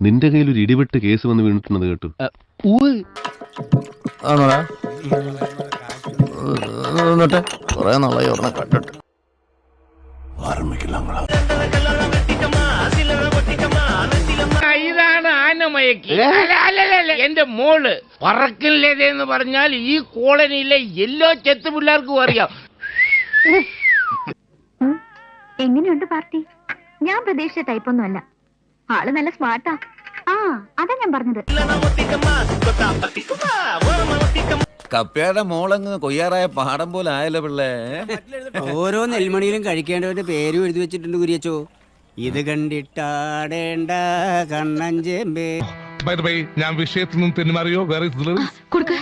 നിന്റെ കയ്യിൽ ഒരു ഇടിവെട്ട് കേസ് വന്ന് വീണിട്ടുണ്ടെന്ന് കേട്ടു. ആണോടാ? എന്നിട്ട് കൊറേ നാളായി ഒരെണ്ണം കണ്ടിട്ട്. ആ, ഇതാണ് ആനമയക്കി. അല്ല, അല്ല, അല്ല, അല്ല, എന്റെ മോൾ പറക്കില്ലതെന്ന് പറഞ്ഞാൽ ഈ കോളനിയിലെ എല്ലാ ചെത്ത് പിള്ളേർക്കും അറിയാം എങ്ങനെയുണ്ട് പാർട്ടി? ഞാൻ പ്രതീക്ഷിച്ച ടൈപ്പൊന്നും അല്ല. ആൾ നല്ല സ്മാർട്ടാ. ആ അതാ ഞാൻ പറഞ്ഞത്. കപ്പയുടെ മോളങ്ങ് കൊയ്യാറായ പാടം പോലെ ആയല്ലോ പിള്ളേ. ഓരോ നെൽമണിയിലും കഴിക്കേണ്ടവന്റെ പേരും എഴുതി വെച്ചിട്ടുണ്ട് കുരിയച്ചോ. ഇത് കണ്ടിട്ടാടേണ്ട കണ്ണഞ്ചേമ്പേ ബൈ ബൈ ഞാൻ വിഷയത്തിൽ നിന്ന് തെന്നുമാറിയോ? വേറെ കൊടുക്ക.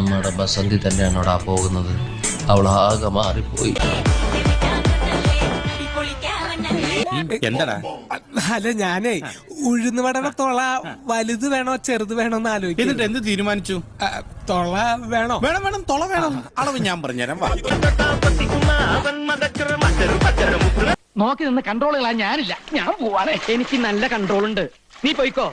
നമ്മുടെ ബസന്തി തന്നെയാണ് അവിടെ പോകുന്നത്. അവൾ ആകെ മാറിപ്പോയി. എന്താടാ? അല്ല ഞാനേ ഉഴുന്ന് വടണ തൊള വലുത് വേണോ ചെറുത് വേണോ എന്ന് ആലോചിക്കും എന്നിട്ട് എന്ത് തീരുമാനിച്ചു? തൊള വേണോ? വേണം വേണം തൊള വേണം. അളവ് ഞാൻ പറഞ്ഞുതരാം. നോക്കി നിന്ന് കൺട്രോൾ കളാൻ ഞാനില്ല. ഞാൻ പോവാണ്. എനിക്ക് നല്ല കൺട്രോൾ ഉണ്ട്. നീ പോയിക്കോ?